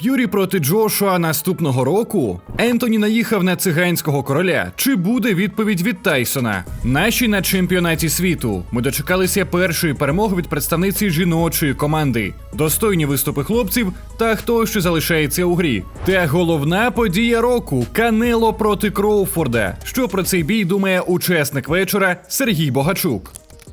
Ф'юрі проти Джошуа наступного року. Ентоні наїхав на циганського короля. Чи буде відповідь від Тайсона? Наші на чемпіонаті світу. Ми дочекалися першої перемоги від представниці жіночої команди, достойні виступи хлопців та хто ще залишається у грі. Та головна подія року Канело проти Кроуфорда. Що про цей бій думає учасник вечора Сергій Богачук?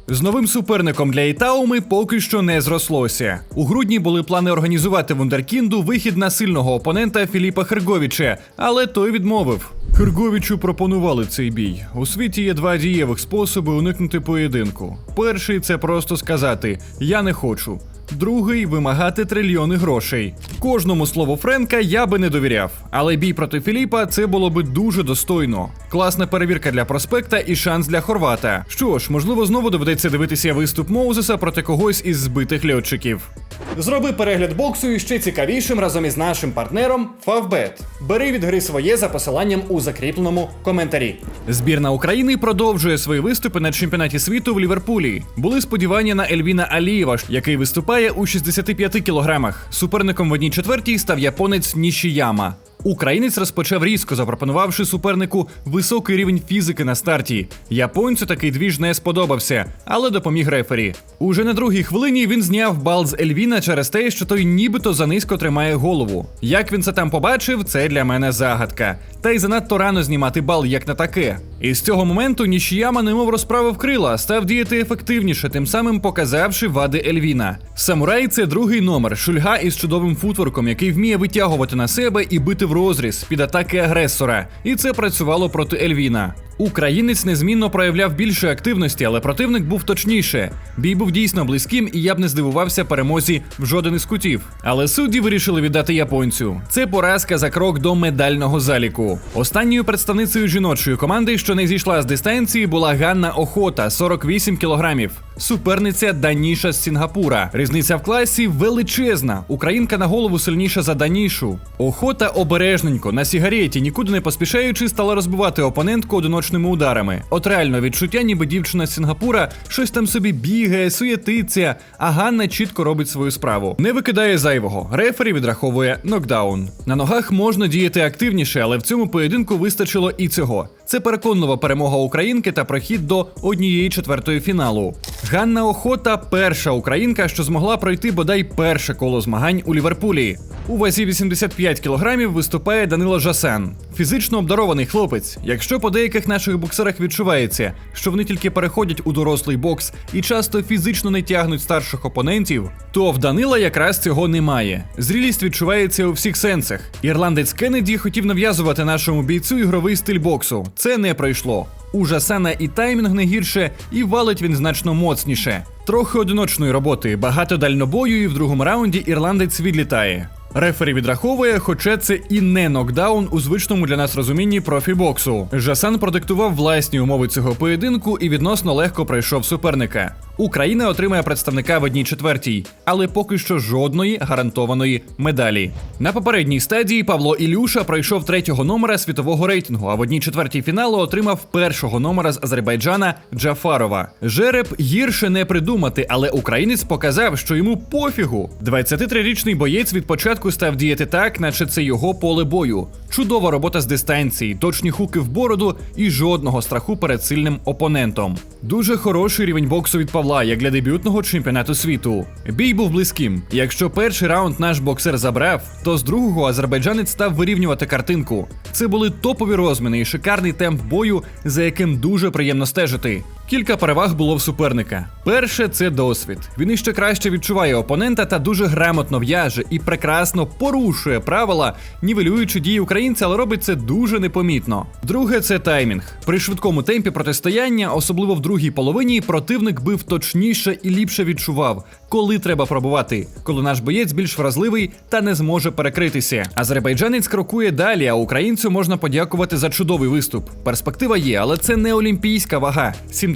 З новим суперником для Ітауми поки що не зрослося. У грудні були плани організувати Вундеркінду вихід на сильного опонента Філіпа Херговіча, але той відмовив. Херговічу пропонували цей бій. У світі є два дієвих способи уникнути поєдинку. Перший це просто сказати Я не хочу. Другий вимагати трильйони грошей. Кожному слову Френка я би не довіряв, але бій проти Філіпа це було би дуже достойно. Класна перевірка для проспекта і шанс для Хорвата. Що ж, можливо, знову доведеться дивитися виступ Моузеса проти когось із збитих льотчиків. Зроби перегляд боксу і ще цікавішим разом із нашим партнером Favbet. Бери від гри своє за посиланням у закріпленому коментарі. Збірна України продовжує свої виступи на чемпіонаті світу в Ліверпулі. Були сподівання на Ельвіна Алієва, який виступає у 65 кілограмах. Суперником в одній четвертій став японець Нішіяма. Українець розпочав різко, запропонувавши супернику високий рівень фізики на старті. Японцю такий двіж не сподобався, але допоміг рефері. Уже на другій хвилині він зняв бал з Ельвіна через те, що той нібито занизько тримає голову. Як він це там побачив, це для мене загадка. Та й занадто рано знімати бал як на таке. І з цього моменту Нішіяма немов розправив крила, став діяти ефективніше, тим самим показавши вади Ельвіна. Самурай це другий номер, шульга із чудовим футворком, який вміє витягувати на себе і бити в розріз під атаки агресора. І це працювало проти Ельвіна. Українець незмінно проявляв більше активності, але противник був точніше. Бій був дійсно близьким, і я б не здивувався перемозі в жоден із кутів. Але судді вирішили віддати японцю. Це поразка за крок до медального заліку. Останньою представницею жіночої команди, що не зійшла з дистанції, була Ганна Охота, 48 кілограмів. Суперниця Даніша з Сінгапура. Різниця в класі величезна. Українка на голову сильніша за Данішу. Охота обережненько на сігареті, нікуди не поспішаючи, стала розбивати опонентку одиночними ударами. От реально відчуття, ніби дівчина з Сінгапура щось там собі бігає, суєтиться, а Ганна чітко робить свою справу. Не викидає зайвого. Рефері відраховує нокдаун. На ногах можна діяти активніше, але в цьому поєдинку вистачило і цього. Це переконлива перемога українки та прохід до однієї четвертої фіналу. Ганна Охота перша українка, що змогла пройти бодай перше коло змагань у Ліверпулі. У вазі 85 кілограмів виступає Данило Жасен. Фізично обдарований хлопець. Якщо по деяких наших боксерах відчувається, що вони тільки переходять у дорослий бокс і часто фізично не тягнуть старших опонентів, то в Данила якраз цього немає. Зрілість відчувається у всіх сенсах. Ірландець Кеннеді хотів нав'язувати нашому бійцю ігровий стиль боксу. Це не пройшло. У Жасана і таймінг не гірше, і валить він значно моцніше. Трохи одиночної роботи, багато дальнобою, і в другому раунді ірландець відлітає. Рефері відраховує, хоча це і не нокдаун у звичному для нас розумінні профібоксу. Жасан продиктував власні умови цього поєдинку і відносно легко пройшов суперника. Україна отримає представника в одній четвертій, але поки що жодної гарантованої медалі. На попередній стадії Павло Ілюша пройшов третього номера світового рейтингу, а в одній четвертій фіналу отримав першого номера з Азербайджана Джафарова. Жереб гірше не придумати, але українець показав, що йому пофігу. 23-річний боєць від початку став діяти так, наче це його поле бою. Чудова робота з дистанції, точні хуки в бороду і жодного страху перед сильним опонентом. Дуже хороший рівень боксу від Павла, як для дебютного чемпіонату світу. Бій був близьким. Якщо перший раунд наш боксер забрав, то з другого азербайджанець став вирівнювати картинку. Це були топові розміни і шикарний темп бою, за яким дуже приємно стежити. Кілька переваг було в суперника. Перше це досвід. Він іще краще відчуває опонента та дуже грамотно в'яже і прекрасно порушує правила, нівелюючи дії українця, але робить це дуже непомітно. Друге це таймінг. При швидкому темпі протистояння, особливо в другій половині, противник бив точніше і ліпше відчував, коли треба пробувати, коли наш боєць більш вразливий та не зможе перекритися. Азербайджанець крокує далі, а українцю можна подякувати за чудовий виступ. Перспектива є, але це не олімпійська вага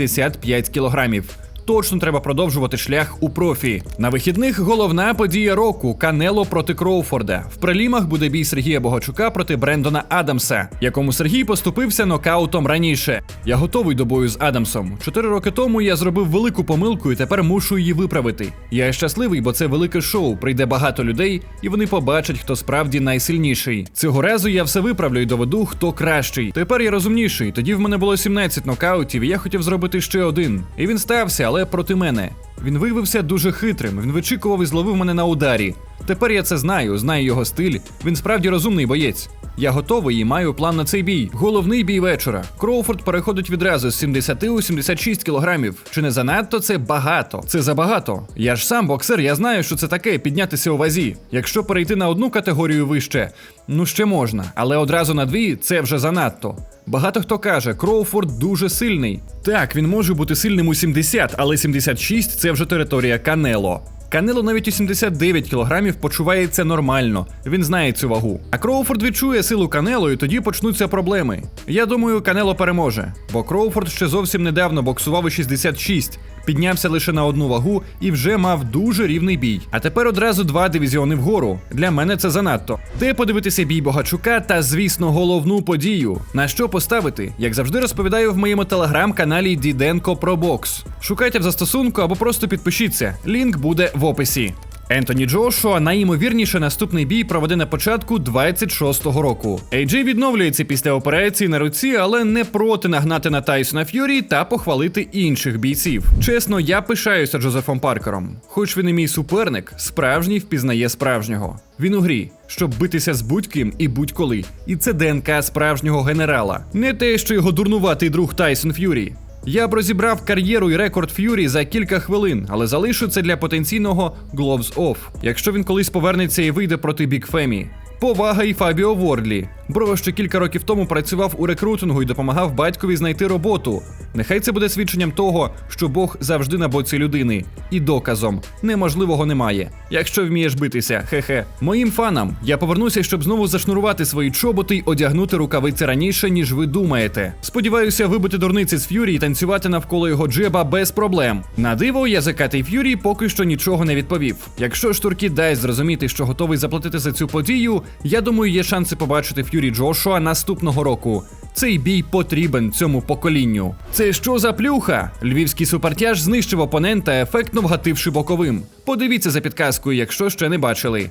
75 кілограмів. Точно треба продовжувати шлях у профі. На вихідних головна подія року Канело проти Кроуфорда. В прелімах буде бій Сергія Богачука проти Брендона Адамса, якому Сергій поступився нокаутом раніше. Я готовий до бою з Адамсом. Чотири роки тому я зробив велику помилку і тепер мушу її виправити. Я щасливий, бо це велике шоу. Прийде багато людей, і вони побачать, хто справді найсильніший. Цього разу я все виправлю і доведу, хто кращий. Тепер я розумніший. Тоді в мене було 17 нокаутів, і я хотів зробити ще один. І він стався, але проти мене. Він виявився дуже хитрим. Він вичікував і зловив мене на ударі. Тепер я це знаю, знаю його стиль. Він справді розумний боєць. Я готовий і маю план на цей бій. Головний бій вечора. Кроуфорд переходить відразу з 70 у 76 кілограмів. Чи не занадто це багато? Це забагато. Я ж сам боксер, я знаю, що це таке піднятися у вазі. Якщо перейти на одну категорію вище, ну ще можна, але одразу на дві це вже занадто. Багато хто каже, Кроуфорд дуже сильний. Так, він може бути сильним у 70, але 76 це вже територія Канело. Канело навіть у 79 кілограмів почувається нормально. Він знає цю вагу. А Кроуфорд відчує силу Канело, і тоді почнуться проблеми. Я думаю, Канело переможе, бо Кроуфорд ще зовсім недавно боксував у 66, піднявся лише на одну вагу і вже мав дуже рівний бій. А тепер одразу два дивізіони вгору. Для мене це занадто. Де подивитися бій Богачука та, звісно, головну подію. На що поставити? Як завжди розповідаю в моєму телеграм-каналі Діденко про бокс. Шукайте в застосунку або просто підпишіться. Лінк буде в описі. Ентоні Джошуа найімовірніше наступний бій проведе на початку 26-го року. AJ відновлюється після операції на руці, але не проти нагнати на Тайсона Ф'юрі та похвалити інших бійців. Чесно, я пишаюся Джозефом Паркером. Хоч він і мій суперник, справжній впізнає справжнього. Він у грі, щоб битися з будь-ким і будь-коли. І це ДНК справжнього генерала. Не те, що його дурнуватий друг Тайсон Ф'юрі. Я б розібрав кар'єру і рекорд Ф'юрі за кілька хвилин, але залишу це для потенційного Gloves Off, якщо він колись повернеться і вийде проти Бік Фемі. Повага і Фабіо Вордлі. Бро ще кілька років тому працював у рекрутингу і допомагав батькові знайти роботу. Нехай це буде свідченням того, що Бог завжди на боці людини, і доказом неможливого немає. Якщо вмієш битися, хе-хе. Моїм фанам я повернуся, щоб знову зашнурувати свої чоботи й одягнути рукавиці раніше, ніж ви думаєте. Сподіваюся, вибити дурниці з Ф'юрі і танцювати навколо його джеба без проблем. На диво, язикатий Ф'юрі поки що нічого не відповів. Якщо ж Туркі дасть зрозуміти, що готовий заплатити за цю подію, я думаю, є шанси побачити Ф'юрі Джошуа наступного року. Цей бій потрібен цьому поколінню. Це що за плюха? Львівський супертяж знищив опонента, ефектно вгативши боковим. Подивіться за підказкою, якщо ще не бачили.